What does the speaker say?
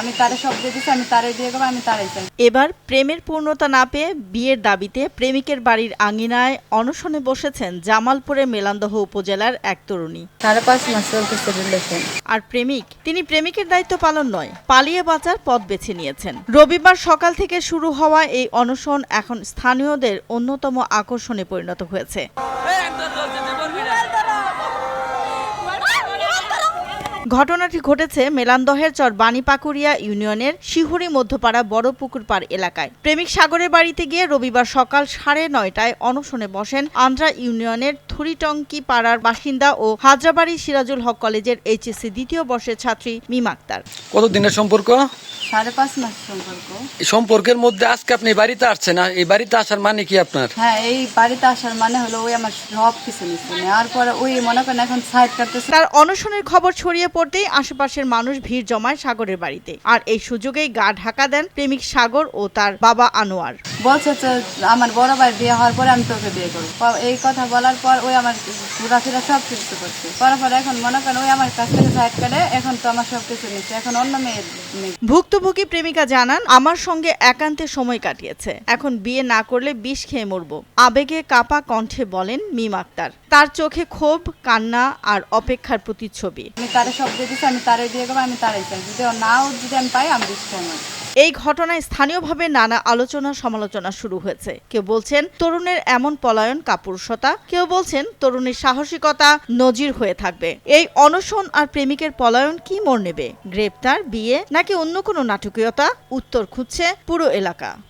আমি তারে সব দিয়ে দিছি আমি তারে করব আমি তারাই চাই। এবার প্রেমের পূর্ণতা না পেয়ে বিয়ের দাবিতে প্রেমিকের বাড়ির আঙিনায় অনশনে বসেছেন জামালপুরে মেলান্দহ উপজেলার এক তরুণী। সাড়ে পাঁচ মাস চলতেছে রিলেশন আর প্রেমিক তিনি প্রেমিকের দায়িত্ব পালন নয় পালিয়ে বাঁচার পথ বেছে নিয়েছেন। রবিবার সকাল থেকে শুরু হওয়া এই অনশন এখন স্থানীয়দের অন্যতম আকর্ষণে পরিণত হয়েছে। ঘটনাটি ঘটেছে মেলান্দহের চর বাণীপাকুড়িয়া ইউনিয়নের শিহুরি মধ্যপাড়া বড় পুকুর পাড় এলাকায়। প্রেমিক সাগরের বাড়িতে গিয়ে রবিবার সকাল সাড়ে নয়টায় অনশনে বসেন আন্দ্রা ইউনিয়নের থুরিটঙ্কি পাড়ার বাসিন্দা ও হাজরাবাড়ি সিরাজুল হক কলেজের এইচএসসি দ্বিতীয় বর্ষের ছাত্রী মিম আক্তার। কত দিনের সম্পর্ক? সাড়ে পাঁচ মাস সম্পর্ক। এই সম্পর্কের মধ্যে আজকে আপনি বাড়িতে আসছেন না এই বাড়িতে আসার মানে কি আপনার? হ্যাঁ এই বাড়িতে আসার মানে হলো ওই আমার সব কিছু নিচ্ছে নেওয়ার পরে ওই মনে করেন এখন সাইড কাটতেছে তার অনশনের খবর ছড়িয়ে পড়তেই আশেপাশের মানুষ ভিড় জমায় সাগরের বাড়িতে। আর এই সুযোগেই গা ঢাকা দেন প্রেমিক সাগর ও তার বাবা আনোয়ার। বলছে আমার বড় ভাই বিয়ে হওয়ার পরে আমি তোকে বিয়ে করব। এই কথা বলার পর ওই আমার ঘোরাফেরা সব কিছু করছে। করার পরে এখন মনে করেন ওই আমার কাছ থেকে সাইড কাটে এখন তো আমার সব কিছু নিচ্ছে। এখন অন্য মেয়ের মেয়ে ভুক্তভোগী প্রেমিকা জানান আমার সঙ্গে একান্তে সময় কাটিয়েছে। এখন বিয়ে না করলে বিষ খেয়ে মরব। আবেগে কাপা কণ্ঠে বলেন মিম আক্তার। তার চোখে ক্ষোভ কান্না আর অপেক্ষার প্রতিচ্ছবি। আমি তারে সব দিয়ে দিছি আমি তারে বিয়ে করব আমি তারাই চাই। যদি নাও যদি আমি পাই আমি বিশ্বাস আমার এই ঘটনায় স্থানীয়ভাবে নানা আলোচনা সমালোচনা শুরু হয়েছে। কেউ বলছেন, তরুণের এমন পলায়ন কাপুরুষতা। কেউ বলছেন, তরুণের সাহসিকতা নজির হয়ে থাকবে। এই অনশন আর প্রেমিকের পলায়ন কি মোড় নেবে? গ্রেপ্তার, বিয়ে, নাকি অন্য কোনো নাটকীয়তা? উত্তর খুঁজছে পুরো এলাকা।